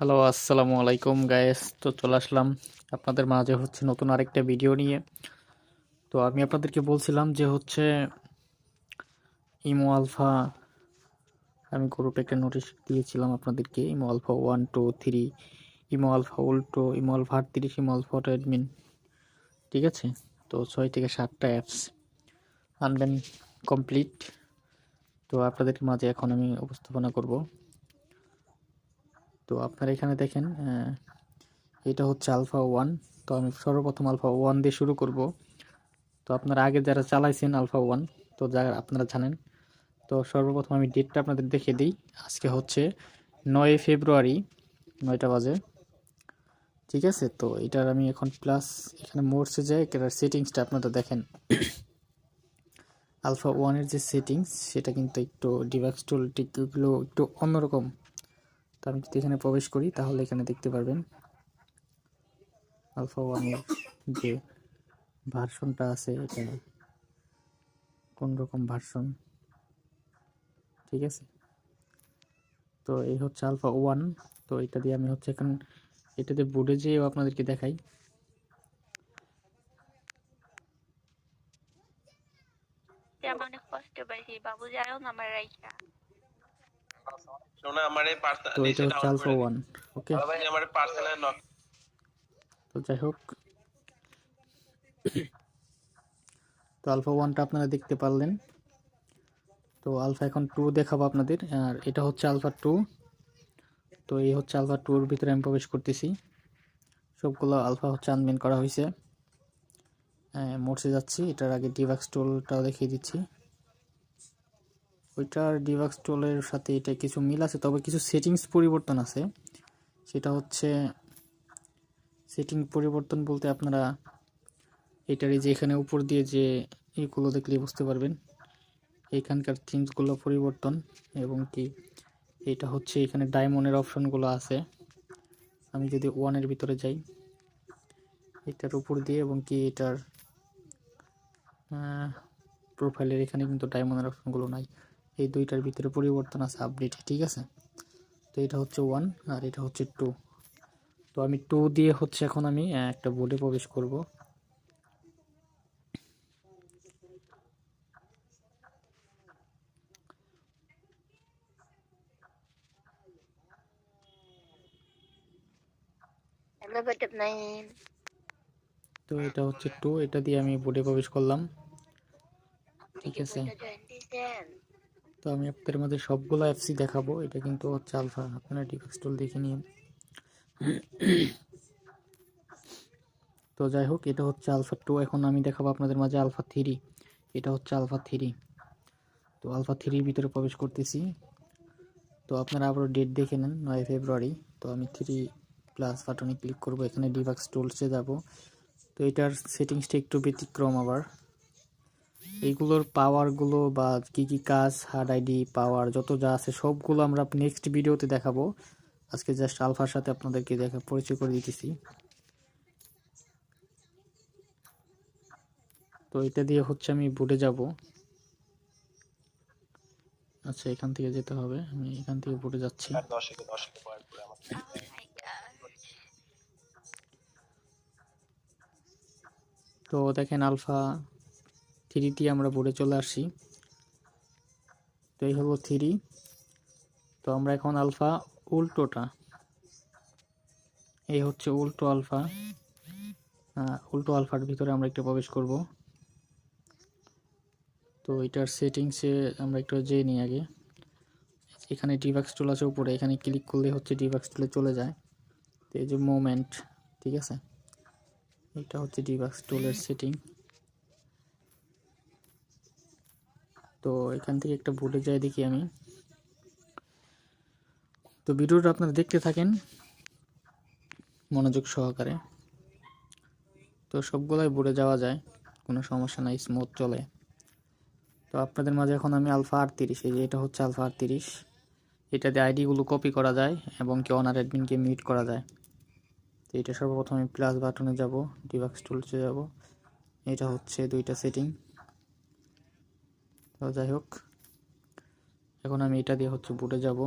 Hello, আসসালামু আলাইকুম guys তো চলে আসলাম আপনাদের মাঝে হচ্ছে নতুন আরেকটা ভিডিও নিয়ে। তো আমি আপনাদেরকে বলছিলাম যে হচ্ছে ইমো আলফা আমি গ্রুপে একটা নোটিশ দিয়েছিলাম আপনাদেরকে। Imo alpha one two three imo alpha উল্টো ইমো আলফা আটত্রিশ ইমো আলফা অ্যাডমিন ঠিক আছে? তো ছয় থেকে সাতটা অ্যাপস আনবেন কমপ্লিট তো আপনাদের মাঝে এখন আমি উপস্থাপনা করব। তো আপনারা এখানে দেখেন এটা হচ্ছে আলফা ওয়ান। তো আমি সর্বপ্রথম আলফা ওয়ান দিয়ে শুরু করব। তো আপনারা আগে যারা চালাইছেন আলফা ওয়ান, তো যারা আপনারা জানেন, তো সর্বপ্রথম আমি ডেটটা আপনাদের দেখে দিই। আজকে হচ্ছে নয় ফেব্রুয়ারি নয়টা বাজে। ঠিক আছে? তো এটার আমি এখন প্লাস এখানে মোড়সে যাই এটার সেটিংসটা আপনারা দেখেন। আলফা ওয়ানের যে সেটিংস সেটা কিন্তু একটু ডিভাক্স টুল টিকগুলো একটু অন্যরকম। তো আমি যদি এখানে প্রবেশ করি, তাহলে এখানে দেখতে পারবেন আলফা ওয়ানের যে ভার্সনটা আছে, এটা কোন রকম ভার্সন? ঠিক আছে? তো এই হচ্ছে আলফা ওয়ান। তো এটা দিয়ে আমি হচ্ছে এখন এটাতে বোর্ডে যেয়েও আপনাদেরকে দেখাই। পাইছি বাবু আমার রাইখা শোনা আমারে তো এটা হচ্ছে আলফা ওয়ান ওকে ভাই আমারে পার্সোনাল নক তো যাই হোক। তো আলফা ওয়ানটা আপনারা দেখতে পারলেন। তো আলফা এখন টু দেখাবো আপনাদের আর এটা হচ্ছে আলফা টু তো এই হচ্ছে আলফা টুর ভিতরে আমি প্রবেশ করতেছি। সবগুলো আলফা হচ্ছে আনমেন করা হয়েছে মোটসে যাচ্ছি এটার আগে ডিভাক্স টোলটাও দেখিয়ে দিচ্ছি। ওইটার ডিভাক্স টোলের সাথে এটা কিছু মিল আছে, তবে কিছু সেটিংস পরিবর্তন আছে। সেটা হচ্ছে, সেটিং পরিবর্তন বলতে আপনারা এটার এই যে এখানে উপর দিয়ে যে এগুলো দেখলে বুঝতে পারবেন। এখানকার থিমসগুলো পরিবর্তন এবং কি, এটা হচ্ছে এখানে ডায়মন্ডের অপশনগুলো আছে। আমি যদি ওয়ানের ভিতরে যাই, এটার উপর দিয়ে এবং কি এটার প্রোফাইলের এখানে কিন্তু ডায়মন্ডের অপশনগুলো নাই। এই দুইটার ভিতরে পরিবর্তন আছে আপডেটে ঠিক আছে? তো এটা হচ্ছে ওয়ান আর এটা হচ্ছে টু তো আমি টু দিয়ে হচ্ছে এখন আমি একটা বোর্ডে প্রবেশ করব। তো এটা হচ্ছে টু এটা দিয়ে আমি বোর্ডে প্রবেশ করলাম। ঠিক আছে? তো আমি আপনাদের মধ্যে সবগুলো অ্যাপসই দেখাবো। এটা কিন্তু হচ্ছে আলফা। আপনারা ডিফেক্স টুল দেখে নিন। তো যাই হোক, এটা হচ্ছে আলফা টু এখন আমি দেখাবো আপনাদের মাঝে আলফা থ্রি এটা হচ্ছে আলফা থ্রি তো আলফা থ্রির ভিতরে প্রবেশ করতেছি। তো আপনারা আবারও ডেট দেখে নেন, নয় ফেব্রুয়ারি তো আমি থ্রি প্লাস বাটনে ক্লিক করব। এখানে ডিভাক্স টুলসে যাব। তো এটার সেটিংসটা একটু ব্যতিক্রম আবার। এইগুলোর পাওয়ারগুলো বা কি কি কাজ হার্ড আইডি পাওয়ার যত যা আছে সবগুলো আমরা নেক্সট ভিডিওতে দেখাবো। আজকে জাস্ট আলফার সাথে আপনাদেরকে দেখা পরিচয় করে দিতেছি। তো এটা দিয়ে হচ্ছে আমি বুটে যাব। আচ্ছা এখান থেকে যেতে হবে। আমি এখান থেকে বুটে যাচ্ছি। আমার তো দেখেন আলফা থ্রিটি আমরা বোর্ডে চলে আসছি। তো এই হলো থ্রি তো আমরা এখন আলফা উল্টোটা। এই হচ্ছে উল্টো আলফা। উল্টো আলফার ভিতরে আমরা একটু প্রবেশ করব। তো এটার সেটিংসে আমরা একটু যেয়ে নিই আগে। এখানে ডিভাক্স টুল আছে উপরে। এখানে ক্লিক করলে হচ্ছে ডিভাক্স টুলে চলে যায়। তো এই যে মোমেন্ট ঠিক আছে? এটা হচ্ছে ডিভাক্স টুলের সেটিং তো এখান থেকে একটা বোর্ডে যাই দেখি আমি। তো ভিডিওটা আপনারা দেখতে থাকেন মনোযোগ সহকারে। তো সবগুলাই বোর্ডে যাওয়া যায়, কোনো সমস্যা নাই স্মুথ চলে। তো আপনাদের মাঝে এখন আমি আলফা আটত্রিশ, এই যে এটা হচ্ছে আলফা আটত্রিশ। এটাতে আইডিগুলো কপি করা যায় এবং কি অনার অ্যাডমিনকে মিউট করা যায়। তো এটা সর্বপ্রথম প্লাস বাটনে যাব ডিভাক্স টুলসে যাব। এটা হচ্ছে দুইটা সেটিং তো যাই হোক, এখন আমি এটা দিয়ে হচ্ছে বুটে যাব।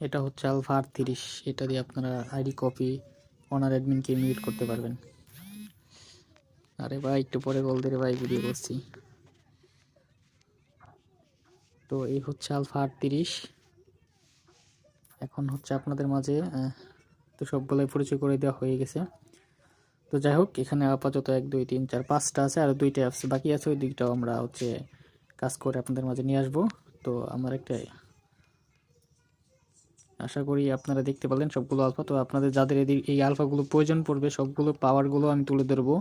এটা হচ্ছে আলফা আর তিরিশ এটা দিয়ে আপনারা আইডি কপি অনার অ্যাডমিনকে মিউট করতে পারবেন। আরে ভাই, একটু পরে বল দিয়ে ভাই ভিডিও করছি। তো এই হচ্ছে আলফা আটত্রিশ। এখন হচ্ছে আপনাদের মাঝে তো সবগুলোই পরিচয় করে দেওয়া হয়ে গেছে। তো যাই হোক, এখানে আপাতত এক, দুই, তিন, চার, পাঁচটা আছে, আর দুইটা অ্যাপস বাকি আছে, ওই দিকটাও আমরা হচ্ছে কাজ করে আপনাদের মাঝে নিয়ে আসব। তো আমার একটা আশা করি আপনারা দেখতে পেলেন সবগুলো আলফা তো আপনাদের যাদের এই আলফাগুলো প্রয়োজন পড়বে, সবগুলো পাওয়ারগুলো আমি তুলে ধরবো।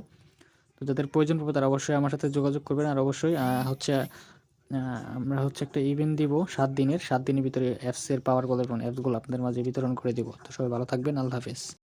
তো যাদের প্রয়োজন পড়বে, তারা অবশ্যই আমার সাথে যোগাযোগ করবেন। আর অবশ্যই হচ্ছে আমরা হচ্ছে একটা ইভেন্ট দিব সাত দিনের। সাত দিনের ভিতরে অ্যাপসের পাওয়ারগুলো এবং অ্যাপসগুলো আপনাদের মাঝে বিতরণ করে দেবো। তো সবাই ভালো থাকবেন। আল্লাহ হাফেজ।